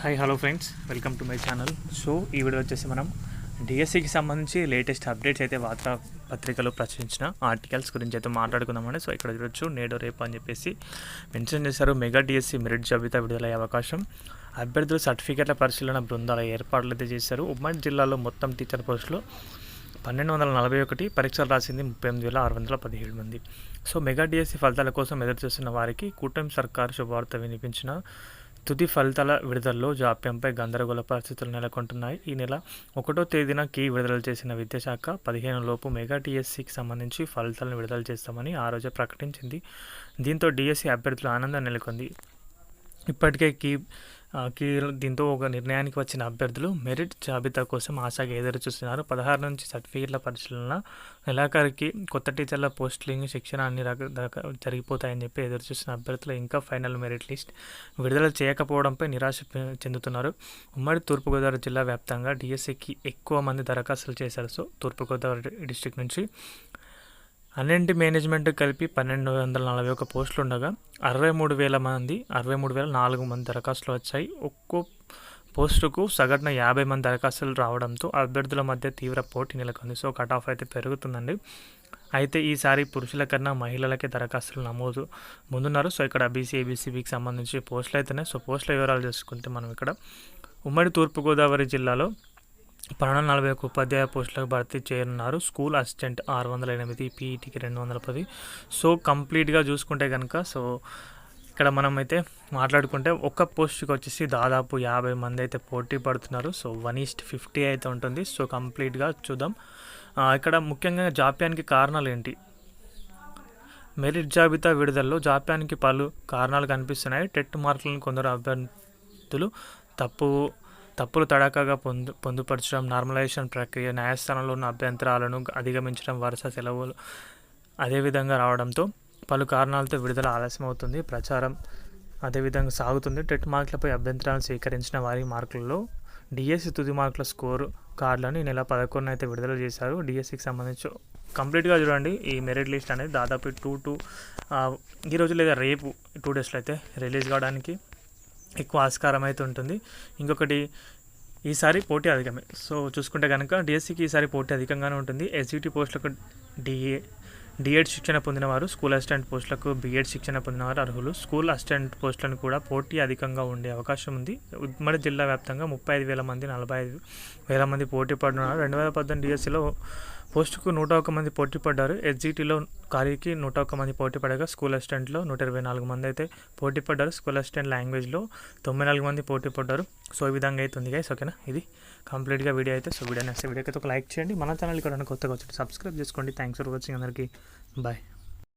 Hi hello friends welcome to my channel so ఈ video వచ్చేసి మనం డిఎస్సికి సంబంధించి లేటెస్ట్ అప్డేట్స్ అయితే వార్తా పత్రికలో ప్రచురించిన ఆర్టికల్స్ గురించి అయితే మాట్లాడుకుందామని సో ఇక్కడ చూడొచ్చు నేడు రేపు అని చెప్పేసి మెన్షన్ చేశారు. మెగా డిఎస్సి మెరిట్ జాబితా విడుదలయ్యే అవకాశం. అభ్యర్థులు సర్టిఫికేట్ల పరిశీలన బృందాల ఏర్పాట్లు అయితే చేశారు. ఉమ్మడి జిల్లాలో మొత్తం టీచర్ పోస్టులు పన్నెండు వందల నలభై ఒకటి పరీక్షలు రాసింది ముప్పై ఎనిమిది వేల ఆరు వందల పదిహేడు మంది. సో మెగా డిఎస్సి ఫలితాల కోసం ఎదురు చూస్తున్న వారికి కూటమి సర్కారు శుభవార్త వినిపించిన తుది ఫలితాల విడుదలలో జాప్యంపై గందరగోళ పరిస్థితులు నెలకొంటున్నాయి. ఈ నెల ఒకటో తేదీన కీ విడుదల చేసిన విద్యాశాఖ పదిహేను లోపు మెగా టీఎస్సీకి సంబంధించి ఫలితాలను విడుదల చేస్తామని ఆ రోజే ప్రకటించింది. దీంతో డిఎస్సి అభ్యర్థుల ఆనందం నెలకొంది. ఇప్పటికే కీ కీ దీంతో ఒక నిర్ణయానికి వచ్చిన అభ్యర్థులు మెరిట్ జాబితా కోసం ఆశగా ఎదురు చూస్తున్నారు పదహారు నుంచి సర్టిఫికేట్ల పరిశీలన నెలాఖరికి కొత్త టీచర్ల పోస్టింగ్ శిక్షణ అన్ని జరిగిపోతాయని చెప్పి ఎదురు చూసిన అభ్యర్థులు ఇంకా ఫైనల్ మెరిట్ లిస్ట్ విడుదల చేయకపోవడంపై నిరాశ చెందుతున్నారు. ఉమ్మడి తూర్పుగోదావరి జిల్లా వ్యాప్తంగా డిఎస్సికి ఎక్కువ మంది దరఖాస్తులు చేశారు. సో తూర్పుగోదావరి డిస్టిక్ నుంచి అన్నింటి మేనేజ్మెంట్ కలిపి పన్నెండు వందల నలభై ఒక పోస్టులు ఉండగా అరవై మూడు వేల మంది అరవై మూడు వేల నాలుగు మంది దరఖాస్తులు వచ్చాయి. ఒక్కో పోస్టుకు సగటున యాభై మంది దరఖాస్తులు రావడంతో అభ్యర్థుల మధ్య తీవ్ర పోటీ నెలకొంది. సో కట్ ఆఫ్ అయితే పెరుగుతుందండి. అయితే ఈసారి పురుషుల కన్నా మహిళలకే దరఖాస్తులు నమోదు ముందున్నారు. సో ఇక్కడ బీసీ ఏబీసీబీకి సంబంధించి పోస్టులు అయితేనే. సో పోస్టుల వివరాలు చూసుకుంటే మనం ఇక్కడ ఉమ్మడి తూర్పుగోదావరి జిల్లాలో పన్నెండు నలభై ఒక ఉపాధ్యాయ పోస్టులకు భర్తీ చేయనున్నారు. స్కూల్ అసిస్టెంట్ ఆరు వందల ఎనిమిది పీఈటీకి రెండు వందల పది. సో కంప్లీట్గా చూసుకుంటే కనుక సో ఇక్కడ మనం అయితే మాట్లాడుకుంటే ఒక్క పోస్ట్కి వచ్చేసి దాదాపు యాభై మంది అయితే పోటీ పడుతున్నారు. సో వన్ ఈస్ట్ ఫిఫ్టీ అయితే ఉంటుంది. సో కంప్లీట్గా చూద్దాం. ఇక్కడ ముఖ్యంగా జాప్యానికి కారణాలు ఏంటి? మెరిట్ జాబితా విడుదలలో జాప్యానికి పలు కారణాలు కనిపిస్తున్నాయి. టెట్ మార్కులను కొందరు అభ్యర్థులు తప్పు తప్పులు తడాకగా పొందు పొందుపరచడం నార్మలైజేషన్ ప్రక్రియ న్యాయస్థానంలో ఉన్న అభ్యంతరాలను అధిగమించడం వరుస సెలవులు అదేవిధంగా రావడంతో పలు కారణాలతో విడుదల ఆలస్యం అవుతుంది ప్రచారం అదేవిధంగా సాగుతుంది. టెట్ మార్కులపై అభ్యంతరాలను స్వీకరించిన వారి మార్కులలో డిఎస్సి తుది మార్కుల స్కోరు కార్డులను ఈ నెల పదకొండున అయితే విడుదల చేశారు. డిఎస్సికి సంబంధించి కంప్లీట్గా చూడండి. ఈ మెరిట్ లిస్ట్ అనేది దాదాపు టూ టూ ఈరోజు లేదా రేపు టూ డేస్లో అయితే రిలీజ్ కావడానికి ఎక్కువ ఆస్కారం అయితే ఉంటుంది. ఇంకొకటి ఈసారి పోటీ అధికమే. సో చూసుకుంటే కనుక డిఎస్సికి ఈసారి పోటీ అధికంగానే ఉంటుంది. ఎస్జిటి పోస్టులకు డిఏ డిఎడ్ శిక్షణ పొందినవారు స్కూల్ అసిస్టెంట్ పోస్టులకు బిఎడ్ శిక్షణ పొందినవారు అర్హులు. స్కూల్ అసిస్టెంట్ పోస్టులను కూడా పోటీ అధికంగా ఉండే అవకాశం ఉంది. ఉమ్మడి జిల్లా వ్యాప్తంగా ముప్పై ఐదు వేల మంది నలభై ఐదు వేల మంది పోటీ పడుతున్నారు. రెండు వేల పద్దెనిమిది డిఎస్సిలో పోస్టుకు నూట ఒక మంది పోటీ పడ్డారు. ఎస్జిటిలో ఖాళీకి నూట ఒక మంది పోటీ పడగా స్కూల్ అసిస్టెంట్లో నూట ఇరవై నాలుగు మంది అయితే పోటీ పడ్డారు. స్కూల్ అసిస్టెంట్ లాంగ్వేజ్లో తొంభై నాలుగు మంది పోటీ పడ్డారు. సో ఈ విధంగా అయితే ఉంది గైస్ ఓకేనా ఇది కంప్లీట్గా వీడియో అయితే. సో వీడియో నెక్స్ట్ వీడియోకి అయితే ఒక లైక్ చేయండి. మన ఛానల్ ఇక్కడ కొత్తగా వచ్చి సబ్స్క్రైబ్ చేసుకోండి. థ్యాంక్స్ ఫర్ వాచింగ్ అందరికీ. బాయ్